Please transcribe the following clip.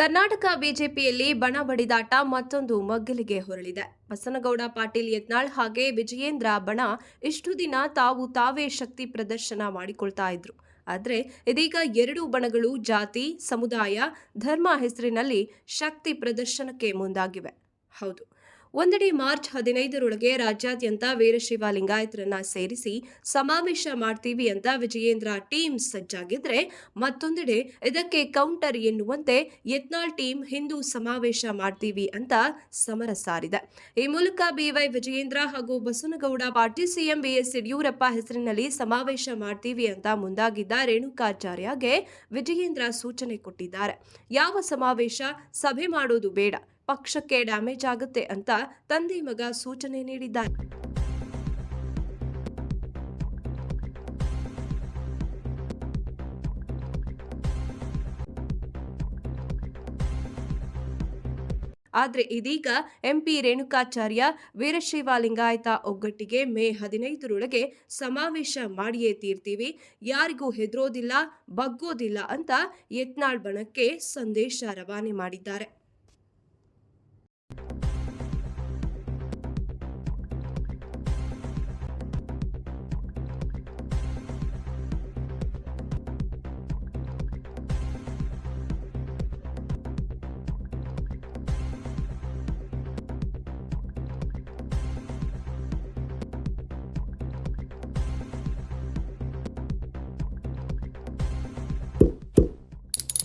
ಕರ್ನಾಟಕ ಬಿಜೆಪಿಯಲ್ಲಿ ಬಣ ಬಡಿದಾಟ ಮತ್ತೊಂದು ಮಗ್ಗಲಿಗೆ ಹೊರಳಿದೆ. ಬಸನಗೌಡ, ಪಾಟೀಲ್ ಯತ್ನಾಳ್ ಹಾಗೆ ವಿಜಯೇಂದ್ರ ಬಣ ಇಷ್ಟು ದಿನ ತಾವು ತಾವೇ ಶಕ್ತಿ ಪ್ರದರ್ಶನ ಮಾಡಿಕೊಳ್ತಾ ಇದ್ರು. ಆದರೆ ಇದೀಗ ಎರಡೂ ಬಣಗಳು ಜಾತಿ, ಸಮುದಾಯ, ಧರ್ಮ ಹೆಸರಿನಲ್ಲಿ ಶಕ್ತಿ ಪ್ರದರ್ಶನಕ್ಕೆ ಮುಂದಾಗಿವೆ. ಹೌದು. ಒಂದೆಡೆ ಮಾರ್ಚ್ ಹದಿನೈದರೊಳಗೆ ರಾಜ್ಯಾದ್ಯಂತ ವೀರಶೈವ ಲಿಂಗಾಯತರನ್ನ ಸೇರಿಸಿ ಸಮಾವೇಶ ಮಾಡ್ತೀವಿ ಅಂತ ವಿಜಯೇಂದ್ರ ಟೀಮ್ ಸಜ್ಜಾಗಿದ್ರೆ ಮತ್ತೊಂದೆಡೆ ಇದಕ್ಕೆ ಕೌಂಟರ್ ಎನ್ನುವಂತೆ ಯತ್ನಾಳ್ ಟೀಮ್ ಹಿಂದೂ ಸಮಾವೇಶ ಮಾಡ್ತೀವಿ ಅಂತ ಸಮರ ಸಾರಿದೆ. ಈ ಮೂಲಕ ಬಿವೈ ವಿಜಯೇಂದ್ರ ಹಾಗೂ Basanagouda Patil CM B S Yediyurappa ಹೆಸರಿನಲ್ಲಿ ಸಮಾವೇಶ ಮಾಡ್ತೀವಿ ಅಂತ ಮುಂದಾಗಿದ್ದ ರೇಣುಕಾಚಾರ್ಯಗೆ ವಿಜಯೇಂದ್ರ ಸೂಚನೆ ಕೊಟ್ಟಿದ್ದಾರೆ. ಯಾವ ಸಮಾವೇಶ? ಸಭೆ ಮಾಡೋದು ಬೇಡ. ಪಕ್ಷಕ್ಕೆ ಡ್ಯಾಮೇಜ್ ಆಗುತ್ತೆ ಅಂತ ತಂದೆ ಮಗ ಸೂಚನೆ ನೀಡಿದ್ದಾರೆ. ಆದ್ರೆ ಇದೀಗ ಎಂಪಿ ರೇಣುಕಾಚಾರ್ಯ ವೀರಶೈವ ಲಿಂಗಾಯತ ಒಗ್ಗಟ್ಟಿಗೆ ಮೇ ಹದಿನೈದರೊಳಗೆ ಸಮಾವೇಶ ಮಾಡಿಯೇ ತೀರ್ತೀವಿ. ಯಾರಿಗೂ ಹೆದರೋದಿಲ್ಲ, ಬಗ್ಗೋದಿಲ್ಲ ಅಂತ ಯತ್ನಾಳ್ ಬಣಕ್ಕೆ ಸಂದೇಶ ರವಾನೆ ಮಾಡಿದ್ದಾರೆ.